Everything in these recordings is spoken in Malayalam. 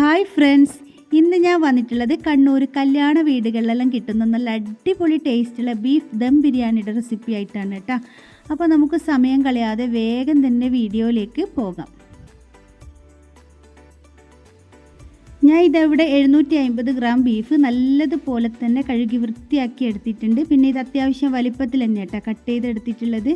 Hi friends. ഇന്ന് ഞാൻ വന്നിട്ടുള്ളത് കണ്ണൂർ കല്യാണ വീടുകളിലെല്ലാം കിട്ടുന്ന നല്ല അടിപൊളി ടേസ്റ്റുള്ള ബീഫ് ദം ബിരിയാണിയുടെ റെസിപ്പി ആയിട്ടാണ് കേട്ടോ. അപ്പോൾ നമുക്ക് സമയം കളയാതെ വേഗം തന്നെ വീഡിയോയിലേക്ക് പോകാം. ഞാൻ ഇതവിടെ എഴുന്നൂറ്റി അമ്പത് ഗ്രാം ബീഫ് നല്ലതുപോലെ തന്നെ കഴുകി വൃത്തിയാക്കി എടുത്തിട്ടുണ്ട്. പിന്നെ ഇത് അത്യാവശ്യം വലിപ്പത്തിൽ തന്നെ കേട്ടോ കട്ട് ചെയ്തെടുത്തിട്ടുള്ളത്.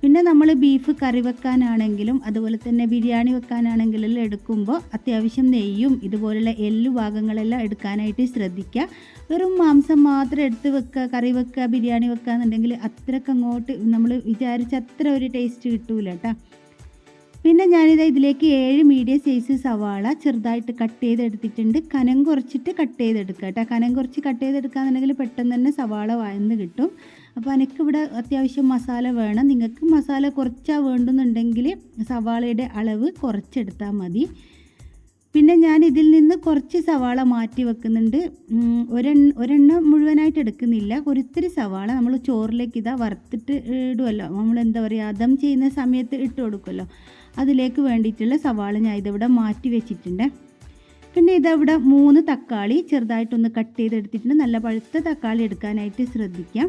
പിന്നെ നമ്മൾ ബീഫ് കറി വെക്കാനാണെങ്കിലും അതുപോലെ തന്നെ ബിരിയാണി വെക്കാനാണെങ്കിലും എടുക്കുമ്പോൾ അത്യാവശ്യം നെയ്യും ഇതുപോലുള്ള എല്ലു ഭാഗങ്ങളെല്ലാം എടുക്കാനായിട്ട് ശ്രദ്ധിക്കുക. വെറും മാംസം മാത്രം എടുത്ത് വെക്കുക കറി വെക്കുക ബിരിയാണി വെക്കുക എന്നുണ്ടെങ്കിൽ അത്രയ്ക്ക് അങ്ങോട്ട് നമ്മൾ വിചാരിച്ച അത്ര ഒരു ടേസ്റ്റ് കിട്ടൂല കേട്ടോ പിന്നെ ഞാനിത് ഇതിലേക്ക് ഏഴ് മീഡിയം സൈസ് സവാള ചെറുതായിട്ട് കട്ട് ചെയ്തെടുത്തിട്ടുണ്ട്. കനം കുറച്ചിട്ട് കട്ട് ചെയ്തെടുക്കുക കേട്ടോ കനം കുറച്ച് കട്ട് ചെയ്തെടുക്കുകയെന്നുണ്ടെങ്കിൽ പെട്ടെന്ന് തന്നെ സവാള വഴന്ന് കിട്ടും. അപ്പോൾ എനിക്കിവിടെ അത്യാവശ്യം മസാല വേണം. നിങ്ങൾക്ക് മസാല കുറച്ചാണ് വേണ്ടുന്നുണ്ടെങ്കിൽ സവാളയുടെ അളവ് കുറച്ചെടുത്താൽ മതി. പിന്നെ ഞാൻ ഇതിൽ നിന്ന് കുറച്ച് സവാള മാറ്റി വെക്കുന്നുണ്ട്. ഒരെണ്ണ ഒരെണ്ണം മുഴുവനായിട്ട് എടുക്കുന്നില്ല. ഒരിത്തിരി സവാള നമ്മൾ ചോറിലേക്ക് ഇതാ വറുത്തിട്ട് ഇടുമല്ലോ നമ്മൾ എന്താ പറയുക അതം ചെയ്യുന്ന സമയത്ത് ഇട്ട് കൊടുക്കുമല്ലോ അതിലേക്ക് വേണ്ടിയിട്ടുള്ള സവാള ഞാൻ ഇതിവിടെ മാറ്റി വെച്ചിട്ടുണ്ട്. പിന്നെ ഇതവിടെ മൂന്ന് തക്കാളി ചെറുതായിട്ടൊന്ന് കട്ട് ചെയ്തെടുത്തിട്ടുണ്ട്. നല്ല പഴുത്ത തക്കാളി എടുക്കാനായിട്ട് ശ്രദ്ധിക്കാം.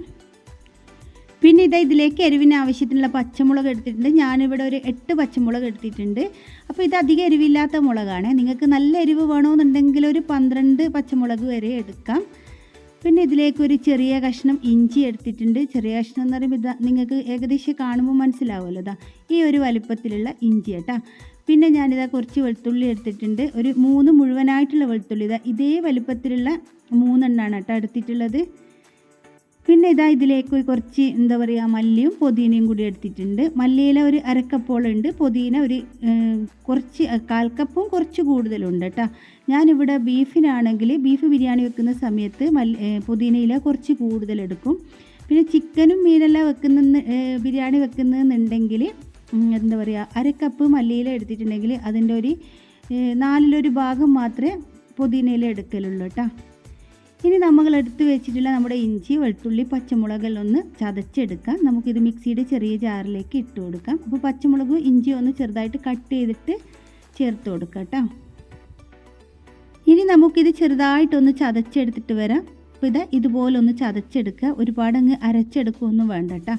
പിന്നെ ഇതാ ഇതിലേക്ക് എരിവിന് ആവശ്യത്തിനുള്ള പച്ചമുളക് എടുത്തിട്ടുണ്ട്. ഞാനിവിടെ ഒരു എട്ട് പച്ചമുളക് എടുത്തിട്ടുണ്ട്. അപ്പോൾ ഇത് അധികം എരിവില്ലാത്ത മുളകാണ്. നിങ്ങൾക്ക് നല്ല എരിവ് വേണമെന്നുണ്ടെങ്കിൽ ഒരു പന്ത്രണ്ട് പച്ചമുളക് വരെ എടുക്കാം. പിന്നെ ഇതിലേക്ക് ഒരു ചെറിയ കഷ്ണം ഇഞ്ചി എടുത്തിട്ടുണ്ട്. ചെറിയ കഷ്ണം എന്ന് പറയുമ്പോൾ ഇതാ നിങ്ങൾക്ക് ഏകദേശം കാണുമ്പോൾ മനസ്സിലാവുമല്ലോ. ഇതാ ഈ ഒരു വലിപ്പത്തിലുള്ള ഇഞ്ചി കേട്ടോ. പിന്നെ ഞാനിതാ കുറച്ച് വെളുത്തുള്ളി എടുത്തിട്ടുണ്ട്. ഒരു മൂന്ന് മുഴുവനായിട്ടുള്ള വെളുത്തുള്ളി. ഇതാ ഇതേ വലിപ്പത്തിലുള്ള മൂന്നെണ്ണാണ് കേട്ടോ എടുത്തിട്ടുള്ളത്. പിന്നെ ഇതാ ഇതിലേക്ക് കുറച്ച് എന്താ പറയുക മല്ലിയും പുതിനയും കൂടി എടുത്തിട്ടുണ്ട്. മല്ലിയില ഒരു അരക്കപ്പോളുണ്ട്. പുതിന ഒരു കുറച്ച് കാൽ കപ്പും കുറച്ച് കൂടുതലുണ്ട് കേട്ടോ. ഞാനിവിടെ ബീഫിനാണെങ്കിൽ ബീഫ് ബിരിയാണി വെക്കുന്ന സമയത്ത് മല്ലി പുതിനയില കുറച്ച് കൂടുതലെടുക്കും. പിന്നെ ചിക്കനും മീനെല്ലാം വെക്കുന്ന ബിരിയാണി വെക്കുന്നതെന്നുണ്ടെങ്കിൽ എന്താ പറയുക അരക്കപ്പ് മല്ലിയില എടുത്തിട്ടുണ്ടെങ്കിൽ അതിന്റെ ഒരു നാലിലൊരു ഭാഗം മാത്രമേ പുതിനയില എടുക്കലുള്ളൂ കേട്ടോ. ഇനി നമ്മൾ എടുത്ത് വെച്ചിട്ടുള്ള നമ്മുടെ ഇഞ്ചി വെളുത്തുള്ളി പച്ചമുളകെല്ലാം ഒന്ന് ചതച്ചെടുക്കാം. നമുക്കിത് മിക്സിയുടെ ചെറിയ ജാറിലേക്ക് ഇട്ട് കൊടുക്കാം. അപ്പോൾ പച്ചമുളകും ഇഞ്ചിയും ഒന്ന് ചെറുതായിട്ട് കട്ട് ചെയ്തിട്ട് ചേർത്ത് കൊടുക്കാം കേട്ടോ. ഇനി നമുക്കിത് ചെറുതായിട്ടൊന്ന് ചതച്ചെടുത്തിട്ട് വരാം. അപ്പോൾ ഇത് ഇതുപോലെ ഒന്ന് ചതച്ചെടുക്കുക. ഒരുപാട് അങ്ങ് അരച്ചെടുക്കുകയൊന്നും വേണ്ട കേട്ടോ.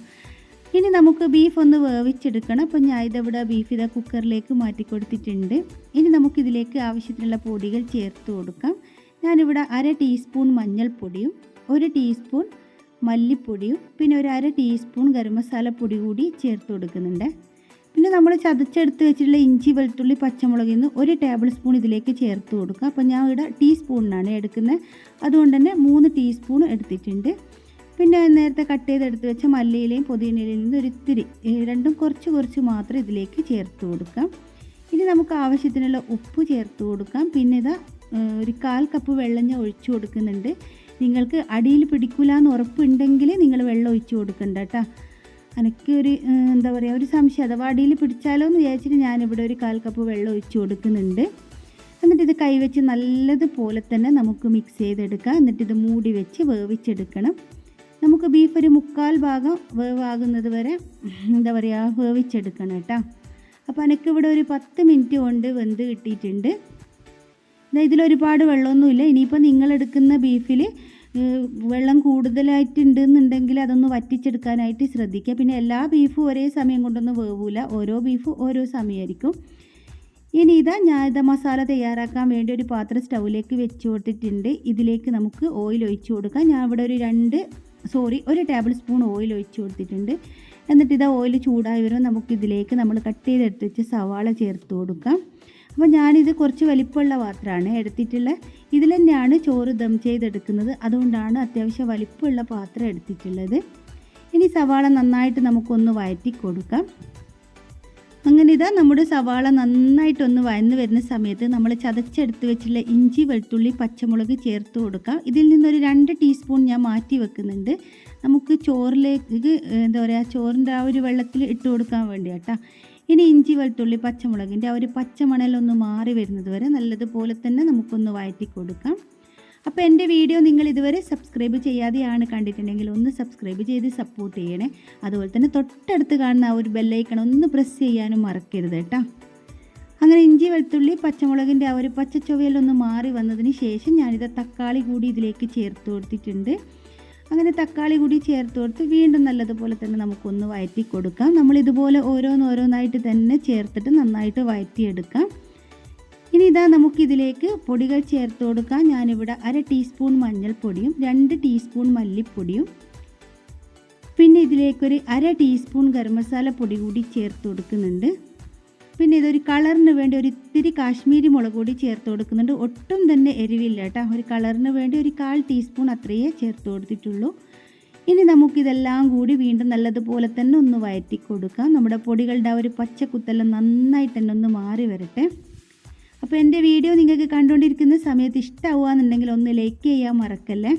ഇനി നമുക്ക് ബീഫ് ഒന്ന് വേവിച്ചെടുക്കണം. അപ്പോൾ ഞാൻ ഇതവിടെ ബീഫ് ഇതാ കുക്കറിലേക്ക് മാറ്റി കൊടുത്തിട്ടുണ്ട് ഇനി നമുക്കിതിലേക്ക് ആവശ്യത്തിനുള്ള പൊടികൾ ചേർത്ത് കൊടുക്കാം. ഞാനിവിടെ അര ടീസ്പൂൺ മഞ്ഞൾപ്പൊടിയും ഒരു ടീസ്പൂൺ മല്ലിപ്പൊടിയും പിന്നെ ഒരു അര ടീസ്പൂൺ ഗരം മസാല പൊടി കൂടി ചേർത്ത് കൊടുക്കുന്നുണ്ട്. പിന്നെ നമ്മൾ ചതച്ചെടുത്ത് വെച്ചിട്ടുള്ള ഇഞ്ചി വെളുത്തുള്ളി പച്ചമുളകിൽ നിന്ന് ഒരു ടേബിൾ സ്പൂൺ ഇതിലേക്ക് ചേർത്ത് കൊടുക്കുക. അപ്പോൾ ഞാൻ ഇവിടെ ടീസ്പൂണിനാണ് എടുക്കുന്നത്. അതുകൊണ്ട് തന്നെ മൂന്ന് ടീസ്പൂൺ എടുത്തിട്ടുണ്ട്. പിന്നെ നേരത്തെ കട്ട് ചെയ്തെടുത്ത് വെച്ച മല്ലിയിലയും പുതിനയിലയിൽ നിന്ന് ഒരു ഇത്തിരി രണ്ടും കുറച്ച് കുറച്ച് മാത്രം ഇതിലേക്ക് ചേർത്ത് കൊടുക്കാം. ഇനി നമുക്ക് ആവശ്യത്തിനുള്ള ഉപ്പ് ചേർത്ത് കൊടുക്കാം. പിന്നെ ഇതാ ഒരു കാൽ കപ്പ് വെള്ളം ഞാൻ ഒഴിച്ചു കൊടുക്കുന്നുണ്ട്. നിങ്ങൾക്ക് അടിയിൽ പിടിക്കില്ല എന്ന് ഉറപ്പുണ്ടെങ്കിൽ നിങ്ങൾ വെള്ളം ഒഴിച്ചു കൊടുക്കണ്ട കേട്ടോ എനിക്ക് ഒരു എന്താ പറയുക ഒരു സംശയം. അഥവാ അടിയിൽ പിടിച്ചാലോ എന്ന് വിചാരിച്ചിട്ട് ഞാനിവിടെ ഒരു കാൽ കപ്പ് വെള്ളം ഒഴിച്ചു കൊടുക്കുന്നുണ്ട്. എന്നിട്ട് ഇത് കൈവച്ച് നല്ലതുപോലെ തന്നെ നമുക്ക് മിക്സ് ചെയ്തെടുക്കാം. എന്നിട്ട് ഇത് മൂടി വെച്ച് വേവിച്ചെടുക്കണം. നമുക്ക് ബീഫ് ഒരു മുക്കാൽ ഭാഗം വേവാകുന്നത് വരെ എന്താ പറയുക വേവിച്ചെടുക്കണം കേട്ടോ അപ്പോൾ എനിക്കിവിടെ ഒരു പത്ത് മിനിറ്റ് കൊണ്ട് വെന്ത് കിട്ടിയിട്ടുണ്ട്. ഇതിലൊരുപാട് വെള്ളമൊന്നുമില്ല. ഇനിയിപ്പോൾ നിങ്ങൾ എടുക്കുന്ന ബീഫിൽ വെള്ളം കൂടുതലായിട്ടുണ്ട് എന്നുണ്ടെങ്കിൽ അതൊന്ന് വറ്റിച്ചെടുക്കാനായിട്ട് ശ്രദ്ധിക്കുക. പിന്നെ എല്ലാ ബീഫും ഒരേ സമയം കൊണ്ടൊന്നും വേവൂല. ഓരോ ബീഫും ഓരോ സമയമായിരിക്കും. ഇനി ഇതാ ഞാൻ ഇതാ മസാല തയ്യാറാക്കാൻ വേണ്ടി ഒരു പാത്രം സ്റ്റൗവിലേക്ക് വെച്ച് കൊടുത്തിട്ടുണ്ട്. ഇതിലേക്ക് നമുക്ക് ഓയിൽ ഒഴിച്ച് കൊടുക്കാം. ഞാൻ ഇവിടെ ഒരു രണ്ട് സോറി ഒരു ടേബിൾ സ്പൂൺ ഓയിൽ ഒഴിച്ച് കൊടുത്തിട്ടുണ്ട്. എന്നിട്ട് ഇതാ ഓയിൽ ചൂടായി വരുമ്പോൾ നമുക്കിതിലേക്ക് നമ്മൾ കട്ട് ചെയ്തെടുത്ത് വെച്ച് സവാള ചേർത്ത് കൊടുക്കാം. അപ്പോൾ ഞാനിത് കുറച്ച് വലിപ്പമുള്ള പാത്രമാണ് എടുത്തിട്ടുള്ളത് ഇതിൽ തന്നെയാണ് ചോറ് ദം ചെയ്തെടുക്കുന്നത്. അതുകൊണ്ടാണ് അത്യാവശ്യം വലിപ്പമുള്ള പാത്രം എടുത്തിട്ടുള്ളത്. ഇനി സവാള നന്നായിട്ട് നമുക്കൊന്ന് വഴറ്റി കൊടുക്കാം. അങ്ങനെ ഇതാ നമ്മുടെ സവാള നന്നായിട്ടൊന്ന് വഴന്ന് വരുന്ന സമയത്ത് നമ്മൾ ചതച്ചെടുത്ത് വെച്ചിട്ടുള്ള ഇഞ്ചി വെളുത്തുള്ളി പച്ചമുളക് ചേർത്ത് കൊടുക്കാം. ഇതിൽ നിന്നൊരു രണ്ട് ടീസ്പൂൺ ഞാൻ മാറ്റി വെക്കുന്നുണ്ട്. നമുക്ക് ചോറിലേക്ക് എന്താ പറയുക ചോറിന്റെ ആ ഒരു വെള്ളത്തിൽ ഇട്ട് കൊടുക്കാൻ വേണ്ടി കേട്ടോ ഇനി ഇഞ്ചി വെളുത്തുള്ളി പച്ചമുളകിന്റെ ആ ഒരു പച്ചമണലൊന്ന് മാറി വരുന്നത് വരെ നല്ലതുപോലെ തന്നെ നമുക്കൊന്ന് വഴറ്റി കൊടുക്കാം. അപ്പോൾ എന്റെ വീഡിയോ നിങ്ങൾ ഇതുവരെ സബ്സ്ക്രൈബ് ചെയ്യാതെയാണ് കണ്ടിട്ടുണ്ടെങ്കിൽ ഒന്ന് സബ്സ്ക്രൈബ് ചെയ്ത് സപ്പോർട്ട് ചെയ്യണേ. അതുപോലെ തന്നെ തൊട്ടടുത്ത് കാണുന്ന ആ ഒരു ബെല്ലൈക്കൺ ഒന്ന് പ്രസ് ചെയ്യാനും മറക്കരുത് കേട്ടോ. അങ്ങനെ ഇഞ്ചി വെളുത്തുള്ളി പച്ചമുളകിന്റെ ആ ഒരു പച്ച ചൊവ്വയിലൊന്ന് മാറി വന്നതിന് ശേഷം ഞാനിത് തക്കാളി കൂടി ഇതിലേക്ക് ചേർത്ത് കൊടുത്തിട്ടുണ്ട്. അങ്ങനെ തക്കാളി കൂടി ചേർത്ത് കൊടുത്ത് വീണ്ടും നല്ലതുപോലെ തന്നെ നമുക്കൊന്ന് വഴറ്റി കൊടുക്കാം നമ്മൾ ഇതുപോലെ ഓരോന്നോരോന്നായിട്ട് തന്നെ ചേർത്തിട്ട് നന്നായിട്ട് വഴറ്റിയെടുക്കാം ഇനി ഇതാ നമുക്കിതിലേക്ക് പൊടികൾ ചേർത്ത് കൊടുക്കാം. ഞാനിവിടെ അര ടീസ്പൂൺ മഞ്ഞൾപ്പൊടിയും രണ്ട് ടീസ്പൂൺ മല്ലിപ്പൊടിയും പിന്നെ ഇതിലേക്കൊരു അര ടീസ്പൂൺ ഗരം മസാല പൊടി കൂടി ചേർത്ത് കൊടുക്കുന്നുണ്ട്. പിന്നെ ഇതൊരു കളറിന് വേണ്ടി ഒരു ഇത്തിരി കാശ്മീരി മുളക് പൊടി ചേർത്ത് കൊടുക്കുന്നുണ്ട്. ഒട്ടും തന്നെ എരിവില്ല കേട്ടോ. ഒരു കളറിന് വേണ്ടി ഒരു കാൽ ടീസ്പൂൺ അത്രയേ ചേർത്ത് കൊടുത്തിട്ടുള്ളൂ. ഇനി നമുക്കിതെല്ലാം കൂടി വീണ്ടും നല്ലതുപോലെ തന്നെ ഒന്ന് വയറ്റി കൊടുക്കാം. നമ്മുടെ പൊടികളുടെ ആ ഒരു പച്ചക്കുത്തെല്ലാം നന്നായിട്ട് തന്നെ ഒന്ന് മാറി വരട്ടെ. അപ്പോൾ എന്റെ വീഡിയോ നിങ്ങൾക്ക് കണ്ടുകൊണ്ടിരിക്കുന്ന സമയത്ത് ഇഷ്ടമാവുകയെന്നുണ്ടെങ്കിൽ ഒന്ന് ലൈക്ക് ചെയ്യാൻ മറക്കല്ലേ?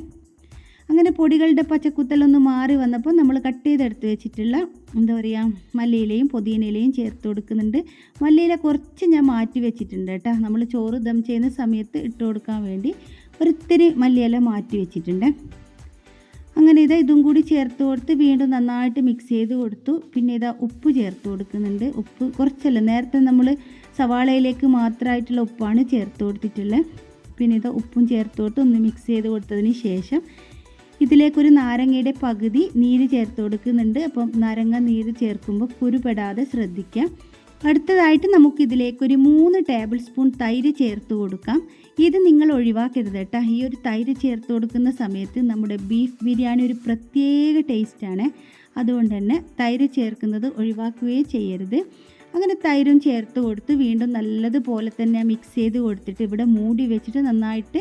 അങ്ങനെ പൊടികളുടെ പച്ചക്കുത്തലൊന്ന് മാറി വന്നപ്പോൾ നമ്മൾ കട്ട് ചെയ്തെടുത്ത് വെച്ചിട്ടുള്ള എന്താ പറയുക മല്ലിയിലയും പുതിയനയിലയും ചേർത്ത് കൊടുക്കുന്നുണ്ട്. മല്ലിയില കുറച്ച് ഞാൻ മാറ്റി വെച്ചിട്ടുണ്ട് കേട്ടോ. നമ്മൾ ചോറ് ദം ചെയ്യുന്ന സമയത്ത് ഇട്ട് കൊടുക്കാൻ വേണ്ടി ഒരിത്തിരി മല്ലിയില മാറ്റി വെച്ചിട്ടുണ്ട്. അങ്ങനെ ഇതാ ഇതും കൂടി ചേർത്ത് കൊടുത്ത് വീണ്ടും നന്നായിട്ട് മിക്സ് ചെയ്ത് കൊടുത്തു. പിന്നെ ഇതാ ഉപ്പ് ചേർത്ത് കൊടുക്കുന്നുണ്ട്. ഉപ്പ് കുറച്ചല്ല നേരത്തെ നമ്മൾ സവാളയിലേക്ക് മാത്രമായിട്ടുള്ള ഉപ്പാണ് ചേർത്ത് കൊടുത്തിട്ടുള്ളത്. പിന്നെ ഇതാ ഉപ്പും ചേർത്ത് കൊടുത്ത് ഒന്ന് മിക്സ് ചെയ്ത് കൊടുത്തതിന് ശേഷം ഇതിലേക്കൊരു നാരങ്ങയുടെ പകുതി നീര് ചേർത്ത് കൊടുക്കുന്നുണ്ട്. അപ്പം നാരങ്ങ നീര് ചേർക്കുമ്പോൾ കുരുപെടാതെ ശ്രദ്ധിക്കാം. അടുത്തതായിട്ട് നമുക്കിതിലേക്കൊരു മൂന്ന് ടേബിൾ സ്പൂൺ തൈര് ചേർത്ത് കൊടുക്കാം. ഇത് നിങ്ങൾ ഒഴിവാക്കരുത് കേട്ടോ. ഈ ഒരു തൈര് ചേർത്ത് കൊടുക്കുന്ന സമയത്ത് നമ്മുടെ ബീഫ് ബിരിയാണി ഒരു പ്രത്യേക ടേസ്റ്റാണ് അതുകൊണ്ട് തന്നെ തൈര് ചേർക്കുന്നത് ഒഴിവാക്കുകയേ ചെയ്യരുത്. അങ്ങനെ തൈരും ചേർത്ത് കൊടുത്ത് വീണ്ടും നല്ലതുപോലെ തന്നെ മിക്സ് ചെയ്ത് കൊടുത്തിട്ട് ഇവിടെ മൂടി വെച്ചിട്ട് നന്നായിട്ട്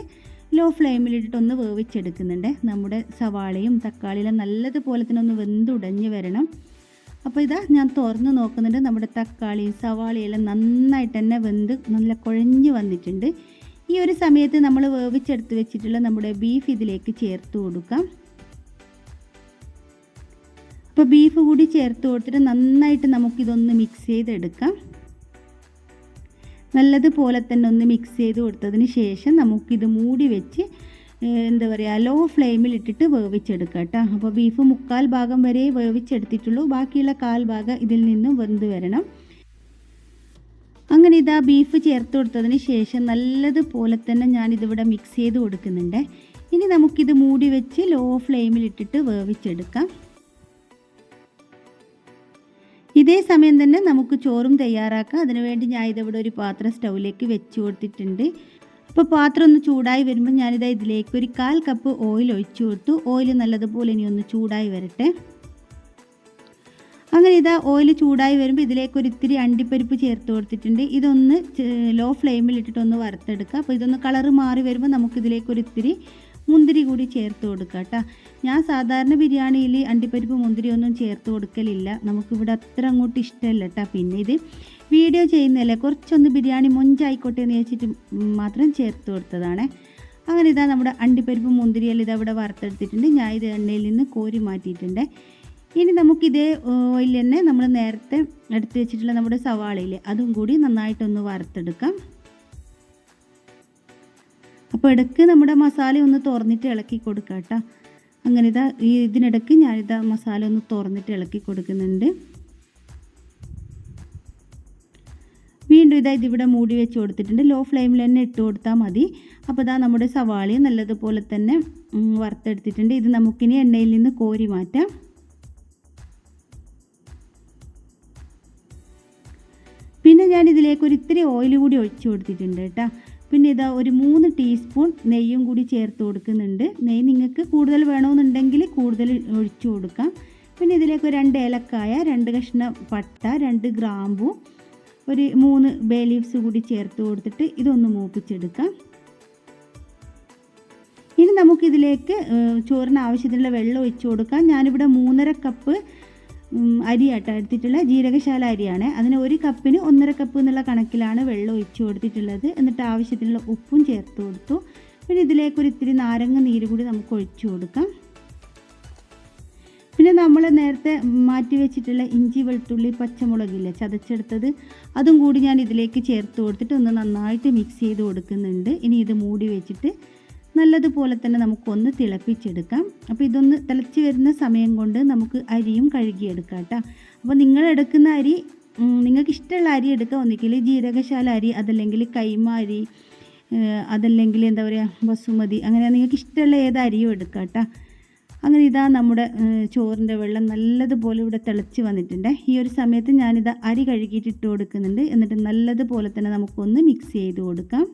ലോ ഫ്ലെയിമിലിട്ടിട്ട് ഒന്ന് വേവിച്ചെടുക്കുന്നുണ്ട്. നമ്മുടെ സവാളയും തക്കാളിയിലും നല്ലതുപോലെ തന്നെ ഒന്ന് വെന്തുടഞ്ഞ് വരണം. അപ്പോൾ ഇതാ ഞാൻ തുറന്ന് നോക്കുന്നുണ്ട്. നമ്മുടെ തക്കാളിയും സവാളയെല്ലാം നന്നായിട്ട് തന്നെ വെന്ത് നല്ല കുഴഞ്ഞ് വന്നിട്ടുണ്ട്. ഈ ഒരു സമയത്ത് നമ്മൾ വേവിച്ചെടുത്ത് വെച്ചിട്ടുള്ള നമ്മുടെ ബീഫ് ഇതിലേക്ക് ചേർത്ത് കൊടുക്കാം. അപ്പോൾ ബീഫ് കൂടി ചേർത്ത് കൊടുത്തിട്ട് നന്നായിട്ട് നമുക്കിതൊന്ന് മിക്സ് ചെയ്തെടുക്കാം. നല്ലതുപോലെ തന്നെ ഒന്ന് മിക്സ് ചെയ്ത് കൊടുത്തതിന് ശേഷം നമുക്കിത് മൂടി വെച്ച് എന്താ പറയുക ലോ ഫ്ലെയിമിൽ ഇട്ടിട്ട് വേവിച്ചെടുക്കാം കേട്ടോ. അപ്പോൾ ബീഫ് മുക്കാൽ ഭാഗം വരെ വേവിച്ചെടുത്തിട്ടുള്ളൂ. ബാക്കിയുള്ള കാൽ ഭാഗം ഇതിൽ നിന്നും വെന്ത് വരണം. അങ്ങനെ ഇതാ ബീഫ് ചേർത്ത് കൊടുത്തതിന് ശേഷം നല്ലതുപോലെ തന്നെ ഞാനിതിവിടെ മിക്സ് ചെയ്ത് കൊടുക്കുന്നുണ്ട്. ഇനി നമുക്കിത് മൂടി വെച്ച് ലോ ഫ്ലെയിമിൽ ഇട്ടിട്ട് വേവിച്ചെടുക്കാം. ഇതേ സമയം തന്നെ നമുക്ക് ചോറും തയ്യാറാക്കാം. അതിനുവേണ്ടി ഞാൻ ഇതിവിടെ ഒരു പാത്രം സ്റ്റൗവിലേക്ക് വെച്ച് കൊടുത്തിട്ടുണ്ട്. അപ്പോൾ പാത്രം ഒന്ന് ചൂടായി വരുമ്പോൾ ഞാനിതാ ഇതിലേക്ക് ഒരു കാൽ കപ്പ് ഓയിൽ ഒഴിച്ചു കൊടുത്തു. ഓയിൽ നല്ലതുപോലെ ഇനി ഒന്ന് ചൂടായി വരട്ടെ. അങ്ങനെ ഇതാ ഓയിൽ ചൂടായി വരുമ്പോൾ ഇതിലേക്ക് ഒരു ഇത്തിരി അണ്ടിപ്പരിപ്പ് ചേർത്ത് കൊടുത്തിട്ടുണ്ട്. ഇതൊന്ന് ലോ ഫ്ലെയിമിൽ ഇട്ടിട്ടൊന്ന് വറുത്തെടുക്കുക. അപ്പോൾ ഇതൊന്ന് കളറ് മാറി വരുമ്പോൾ നമുക്കിതിലേക്ക് ഒരു ഇത്തിരി മുന്തിരി കൂടി ചേർത്ത് കൊടുക്കുക കേട്ടോ ഞാൻ സാധാരണ ബിരിയാണിയിൽ അണ്ടിപ്പരിപ്പ് മുന്തിരി ഒന്നും ചേർത്ത് കൊടുക്കലില്ല. നമുക്കിവിടെ അത്ര അങ്ങോട്ട് ഇഷ്ടമല്ല കേട്ടോ പിന്നെ ഇത് വീഡിയോ ചെയ്യുന്നതല്ലേ? കുറച്ചൊന്ന് ബിരിയാണി മൊഞ്ചായിക്കോട്ടെ എന്ന് വെച്ചിട്ട് മാത്രം ചേർത്ത് കൊടുത്തതാണ്. അങ്ങനെ ഇതാ നമ്മുടെ അണ്ടിപ്പരിപ്പ് മുന്തിരിയെല്ലാം ഇതവിടെ വറുത്തെടുത്തിട്ടുണ്ട്. ഞാൻ ഇത് എണ്ണയിൽ നിന്ന് കോരി മാറ്റിയിട്ടുണ്ട്. ഇനി നമുക്കിതേ ഓയിൽ തന്നെ നമ്മൾ നേരത്തെ എടുത്ത് വെച്ചിട്ടുള്ള നമ്മുടെ സവാളയിൽ അതും കൂടി നന്നായിട്ടൊന്ന് വറുത്തെടുക്കാം. അപ്പോൾ ഇടയ്ക്ക് നമ്മുടെ മസാല ഒന്ന് തുറന്നിട്ട് ഇളക്കി കൊടുക്കുക കേട്ടോ. അങ്ങനെ ഇതാ ഈ ഇതിനിടയ്ക്ക് ഞാനിതാ മസാല ഒന്ന് തുറന്നിട്ട് ഇളക്കി കൊടുക്കുന്നുണ്ട്. വീണ്ടും ഇതാ ഇതിവിടെ മൂടി വെച്ച് കൊടുത്തിട്ടുണ്ട്. ലോ ഫ്ലെയിമിൽ തന്നെ ഇട്ട് കൊടുത്താൽ മതി. അപ്പോൾ ഇതാ നമ്മുടെ സവാളയും നല്ലതുപോലെ തന്നെ വറുത്തെടുത്തിട്ടുണ്ട്. ഇത് നമുക്കിനി എണ്ണയിൽ നിന്ന് കോരി മാറ്റാം. പിന്നെ ഞാൻ ഇതിലേക്ക് ഒരു ഇത്തിരി ഓയിൽ കൂടി ഒഴിച്ചു കൊടുത്തിട്ടുണ്ട് കേട്ടോ. പിന്നെ ഇതാ ഒരു മൂന്ന് ടീസ്പൂൺ നെയ്യും കൂടി ചേർത്ത് കൊടുക്കുന്നുണ്ട്. നെയ്യ് നിങ്ങൾക്ക് കൂടുതൽ വേണമെന്നുണ്ടെങ്കിൽ കൂടുതൽ ഒഴിച്ചു കൊടുക്കാം. പിന്നെ ഇതിലേക്ക് രണ്ട് ഏലക്കായ രണ്ട് കഷ്ണം പട്ട രണ്ട് ഗ്രാമ്പു ഒരു മൂന്ന് ബേ ലീവ്സ് കൂടി ചേർത്ത് കൊടുത്തിട്ട് ഇതൊന്ന് മൂപ്പിച്ചെടുക്കാം. ഇനി നമുക്കിതിലേക്ക് ചോറിന് ആവശ്യത്തിനുള്ള വെള്ളം ഒഴിച്ചു കൊടുക്കാം. ഞാനിവിടെ മൂന്നര കപ്പ് അരിയാട്ടോ എടുത്തിട്ടുള്ള ജീരകശാല അരിയാണ്. അതിന് ഒരു കപ്പിന് ഒന്നര കപ്പ് എന്നുള്ള കണക്കിലാണ് വെള്ളം ഒഴിച്ചു കൊടുത്തിട്ടുള്ളത്. എന്നിട്ട് ആവശ്യത്തിനുള്ള ഉപ്പും ചേർത്ത് കൊടുത്തു. പിന്നെ ഇതിലേക്ക് ഒരു ഇത്തിരി നാരങ്ങ നീര് കൂടി നമുക്ക് ഒഴിച്ചു കൊടുക്കാം. പിന്നെ നമ്മൾ നേരത്തെ മാറ്റി വെച്ചിട്ടുള്ള ഇഞ്ചി വെളുത്തുള്ളി പച്ചമുളകില്ലേ ചതച്ചെടുത്തത്. അതും കൂടി ഞാൻ ഇതിലേക്ക് ചേർത്ത് കൊടുത്തിട്ട് ഒന്ന് നന്നായിട്ട് മിക്സ് ചെയ്ത് കൊടുക്കുന്നുണ്ട്. ഇനി ഇത് മൂടി വെച്ചിട്ട് നല്ലതുപോലെ തന്നെ നമുക്കൊന്ന് തിളപ്പിച്ചെടുക്കാം. അപ്പോൾ ഇതൊന്ന് തിളച്ച് വരുന്ന സമയം കൊണ്ട് നമുക്ക് അരിയും കഴുകിയെടുക്കാം കേട്ടോ. അപ്പോൾ നിങ്ങൾ എടുക്കുന്ന അരി നിങ്ങൾക്ക് ഇഷ്ടമുള്ള അരി എടുക്കാം ഒന്നിക്കിൽ ജീരകശാല അരി അതല്ലെങ്കിൽ കൈമ അരി അതല്ലെങ്കിൽ എന്താ പറയുക ബസുമതി അങ്ങനെ നിങ്ങൾക്ക് ഇഷ്ടമുള്ള ഏത് അരിയും എടുക്കാം കേട്ടോ. അങ്ങനെ ഇതാ നമ്മുടെ ചോറിന്റെ വെള്ളം നല്ലതുപോലെ ഇവിടെ തിളച്ച് വന്നിട്ടുണ്ട്. ഈ ഒരു സമയത്ത് ഞാനിത് അരി കഴുകിയിട്ട് ഇട്ട് കൊടുക്കുന്നുണ്ട്. എന്നിട്ട് നല്ലതുപോലെ തന്നെ നമുക്കൊന്ന് മിക്സ് ചെയ്ത് കൊടുക്കാം.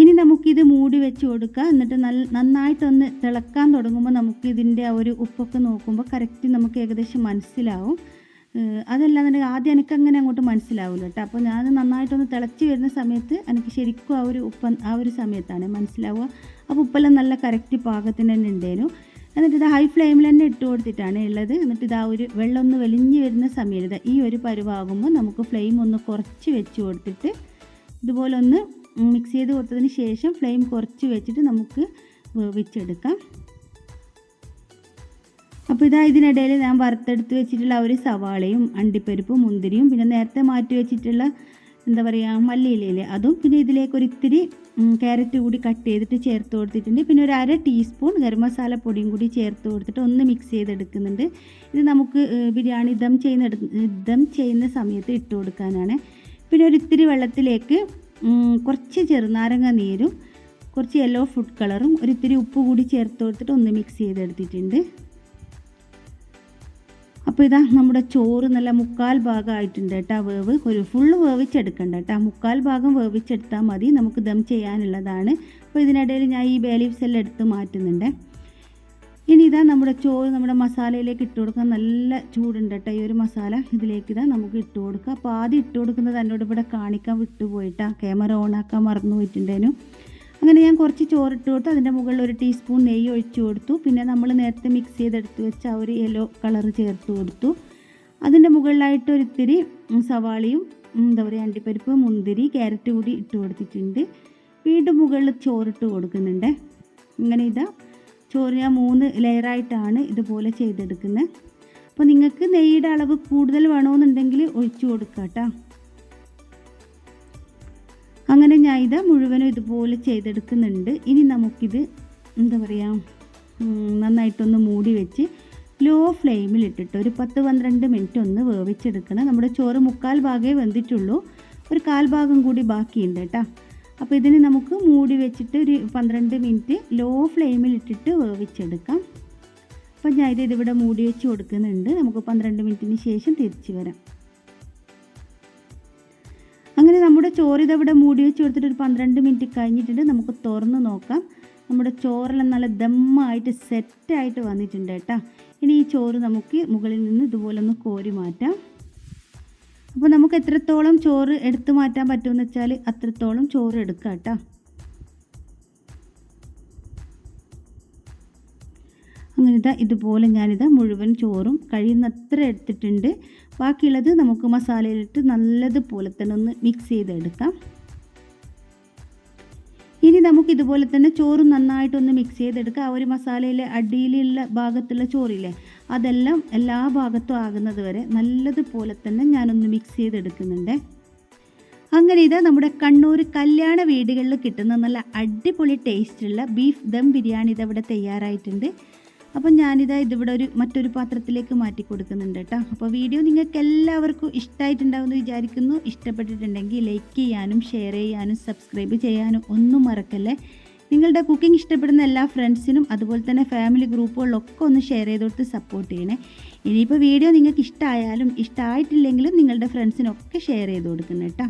ഇനി നമുക്കിത് മൂടി വെച്ച് കൊടുക്കുക. എന്നിട്ട് നല്ല നന്നായിട്ടൊന്ന് തിളക്കാൻ തുടങ്ങുമ്പോൾ നമുക്ക് ഇതിന്റെ ആ ഒരു ഉപ്പൊക്കെ നോക്കുമ്പോൾ കറക്റ്റ് നമുക്ക് ഏകദേശം മനസ്സിലാവും. അതല്ലാന്നുണ്ടെങ്കിൽ ആദ്യം എനിക്ക് അങ്ങനെ അങ്ങോട്ട് മനസ്സിലാവില്ല കേട്ടോ. അപ്പോൾ ഞാൻ നന്നായിട്ടൊന്ന് തിളച്ച് വരുന്ന സമയത്ത് എനിക്ക് ശരിക്കും ആ ഒരു ഉപ്പ ആ ഒരു സമയത്താണ് മനസ്സിലാവുക. അപ്പോൾ ഉപ്പെല്ലാം നല്ല കറക്റ്റ് പാകത്തിന് തന്നെ ഉണ്ടേനു. എന്നിട്ട് ഇത് ഹൈ ഫ്ലെയിമിൽ തന്നെ ഇട്ട് കൊടുത്തിട്ടാണ് ഉള്ളത്. എന്നിട്ട് ഇത് ആ ഒരു വെള്ളം ഒന്ന് വലിഞ്ഞ് വരുന്ന സമയത്ത് ഈ ഒരു പരുവാകുമ്പോൾ നമുക്ക് ഫ്ലെയിം ഒന്ന് കുറച്ച് വെച്ച് കൊടുത്തിട്ട് ഇതുപോലെ ഒന്ന് മിക്സ് ചെയ്ത് കൊടുത്തതിന് ശേഷം ഫ്ലെയിം കുറച്ച് വെച്ചിട്ട് നമുക്ക് വേവിച്ചെടുക്കാം അപ്പോൾ ഇതാ ഇതിനിടയിൽ ഞാൻ വറുത്തെടുത്ത് വെച്ചിട്ടുള്ള ഒരു സവാളയും അണ്ടിപ്പരിപ്പും മുന്തിരിയും പിന്നെ നേരത്തെ മാറ്റി വെച്ചിട്ടുള്ള എന്താ പറയുക മല്ലിയിലയില്ലേ? അതും പിന്നെ ഇതിലേക്ക് ഒരു ഇത്തിരി ക്യാരറ്റ് കൂടി കട്ട് ചെയ്തിട്ട് ചേർത്ത് കൊടുത്തിട്ടുണ്ട്. പിന്നെ ഒരു അര ടീസ്പൂൺ ഗരം മസാല പൊടിയും കൂടി ചേർത്ത് കൊടുത്തിട്ട് ഒന്ന് മിക്സ് ചെയ്തെടുക്കുന്നുണ്ട്. ഇത് നമുക്ക് ബിരിയാണി ദം ചെയ്യുന്ന ദം ചെയ്യുന്ന സമയത്ത് ഇട്ട് കൊടുക്കാനാണ്. പിന്നെ ഒരു ഇത്തിരി വെള്ളത്തിലേക്ക് കുറച്ച് ചെറുനാരങ്ങ നീരും കുറച്ച് യെല്ലോ ഫുഡ് കളറും ഒരു ഇത്തിരി ഉപ്പ് കൂടി ചേർത്ത് കൊടുത്തിട്ട് ഒന്ന് മിക്സ് ചെയ്തെടുത്തിട്ടുണ്ട്. അപ്പോൾ ഇതാ നമ്മുടെ ചോറ് നല്ല മുക്കാൽ ഭാഗമായിട്ടുണ്ട് കേട്ടോ വേവ്. ഒരു ഫുൾ വേവിച്ചെടുക്കണ്ട കേട്ടോ. മുക്കാൽ ഭാഗം വേവിച്ചെടുത്താൽ മതി. നമുക്ക് ദം ചെയ്യാനുള്ളതാണ്. അപ്പോൾ ഇതിനിടയിൽ ഞാൻ ഈ ബേ ലീവ്സ് എല്ലാം എടുത്ത് മാറ്റുന്നുണ്ട്. ഇനി ഇതാ നമ്മുടെ ചോറ് നമ്മുടെ മസാലയിലേക്ക് ഇട്ട് കൊടുക്കാൻ നല്ല ചൂടുണ്ട് കേട്ടോ. ഈ ഒരു മസാല ഇതിലേക്ക് ഇതാ നമുക്ക് ഇട്ട് കൊടുക്കുക അപ്പോൾ ആദ്യം ഇട്ട് കൊടുക്കുന്നത് എന്നോട് ഇവിടെ കാണിക്കാൻ വിട്ടുപോയിട്ടാ. ക്യാമറ ഓണാക്കാൻ മറന്നു പോയിട്ടുണ്ടേനു. അങ്ങനെ ഞാൻ കുറച്ച് ചോറ് ചോറിട്ട് കൊടുത്തു. അതിന്റെ മുകളിൽ ഒരു ടീസ്പൂൺ നെയ്യ് ഒഴിച്ചു കൊടുത്തു. പിന്നെ നമ്മൾ നേരത്തെ മിക്സ് ചെയ്തെടുത്ത് വെച്ച് ആ ഒരു യെല്ലോ കളർ ചേർത്ത് കൊടുത്തു. അതിന്റെ മുകളിലായിട്ട് ഒരിത്തിരി സവാളിയും എന്താ പറയുക അണ്ടിപ്പരിപ്പ് മുന്തിരി ക്യാരറ്റ് കൂടി ഇട്ട് കൊടുത്തിട്ടുണ്ട്. വീണ്ടും മുകളിൽ ചോറിട്ട് കൊടുക്കുന്നുണ്ട്. ഇങ്ങനെ ഇതാ ചോറ് ഞാൻ മൂന്ന് ലെയറായിട്ടാണ് ഇതുപോലെ ചെയ്തെടുക്കുന്നത്. അപ്പോൾ നിങ്ങൾക്ക് നെയ്യുടെ അളവ് കൂടുതൽ വേണമെന്നുണ്ടെങ്കിൽ ഒഴിച്ചു കൊടുക്കാം കേട്ടോ. അങ്ങനെ ഞാൻ ഇത് മുഴുവനും ഇതുപോലെ ചെയ്തെടുക്കുന്നുണ്ട്. ഇനി നമുക്കിത് എന്താ പറയുക നന്നായിട്ടൊന്ന് മൂടി വെച്ച് ലോ ഫ്ലെയിമിൽ ഇട്ടിട്ട് ഒരു പത്ത് പന്ത്രണ്ട് മിനിറ്റ് ഒന്ന് വേവിച്ചെടുക്കണം. നമ്മുടെ ചോറ് മുക്കാൽ ഭാഗമേ വെന്തിട്ടുള്ളൂ. ഒരു കാൽ ഭാഗം കൂടി ബാക്കിയുണ്ട് കേട്ടോ. അപ്പോൾ ഇതിന് നമുക്ക് മൂടി വെച്ചിട്ട് ഒരു പന്ത്രണ്ട് മിനിറ്റ് ലോ ഫ്ലെയിമിൽ ഇട്ടിട്ട് വേവിച്ചെടുക്കാം. അപ്പോൾ ഞാൻ ഇത് ഇതിവിടെ മൂടി വെച്ച് കൊടുക്കുന്നുണ്ട്. നമുക്ക് പന്ത്രണ്ട് മിനിറ്റിന് ശേഷം തിരിച്ച് വരാം. അങ്ങനെ നമ്മുടെ ചോറ് ഇതവിടെ മൂടി വെച്ച് കൊടുത്തിട്ട് ഒരു പന്ത്രണ്ട് മിനിറ്റ് കഴിഞ്ഞിട്ടുണ്ട്. നമുക്ക് തുറന്ന് നോക്കാം. നമ്മുടെ ചോറെല്ലാം നല്ല ദമ്മായിട്ട് സെറ്റായിട്ട് വന്നിട്ടുണ്ട് കേട്ടോ. ഇനി ഈ ചോറ് നമുക്ക് മുകളിൽ നിന്ന് ഇതുപോലെ ഒന്ന് കോരി മാറ്റാം. അപ്പോൾ നമുക്ക് എത്രത്തോളം ചോറ് എടുത്തു മാറ്റാൻ പറ്റുമെന്ന് വെച്ചാൽ അത്രത്തോളം ചോറ് എടുക്കാം കേട്ടോ. അങ്ങനെ ഇതാ ഇതുപോലെ ഞാനിതാ മുഴുവൻ ചോറും കഴിയുന്നത്ര എടുത്തിട്ടുണ്ട്. ബാക്കിയുള്ളത് നമുക്ക് മസാലയിലിട്ട് നല്ലതുപോലെ തന്നെ ഒന്ന് മിക്സ് ചെയ്തെടുക്കാം. ഇനി നമുക്ക് ഇതുപോലെ തന്നെ ചോറ് നന്നായിട്ടൊന്ന് മിക്സ് ചെയ്തെടുക്കാം. ആ ഒരു മസാലയിലെ അടിയിലുള്ള ഭാഗത്തുള്ള ചോറില്ലേ? അതെല്ലാം എല്ലാ ഭാഗത്തും ആകുന്നത് വരെ നല്ലതുപോലെ തന്നെ ഞാനൊന്ന് മിക്സ് ചെയ്തെടുക്കുന്നുണ്ട്. അങ്ങനെ ഇത് നമ്മുടെ കണ്ണൂർ കല്യാണ വീടുകളിൽ കിട്ടുന്ന നല്ല അടിപൊളി ടേസ്റ്റുള്ള ബീഫ് ദം ബിരിയാണി ഇതവിടെ തയ്യാറായിട്ടുണ്ട്. അപ്പം ഞാനിതാ ഇതിവിടെ ഒരു മറ്റൊരു പാത്രത്തിലേക്ക് മാറ്റി കൊടുക്കുന്നുണ്ട് കേട്ടോ. അപ്പോൾ വീഡിയോ നിങ്ങൾക്ക് എല്ലാവർക്കും ഇഷ്ടമായിട്ടുണ്ടാവുമെന്ന് വിചാരിക്കുന്നു. ഇഷ്ടപ്പെട്ടിട്ടുണ്ടെങ്കിൽ ലൈക്ക് ചെയ്യാനും ഷെയർ ചെയ്യാനും സബ്സ്ക്രൈബ് ചെയ്യാനും ഒന്നും മറക്കല്ലേ? നിങ്ങളുടെ കുക്കിംഗ് ഇഷ്ടപ്പെടുന്ന എല്ലാ ഫ്രണ്ട്സിനും അതുപോലെ തന്നെ ഫാമിലി ഗ്രൂപ്പുകളിലൊക്കെ ഒന്ന് ഷെയർ ചെയ്ത് കൊടുത്ത് സപ്പോർട്ട് ചെയ്യണേ. ഇനിയിപ്പോൾ വീഡിയോ നിങ്ങൾക്ക് ഇഷ്ടമായാലും ഇഷ്ടമായിട്ടില്ലെങ്കിലും നിങ്ങളുടെ ഫ്രണ്ട്സിനൊക്കെ ഷെയർ ചെയ്ത് കൊടുക്കണം കേട്ടോ.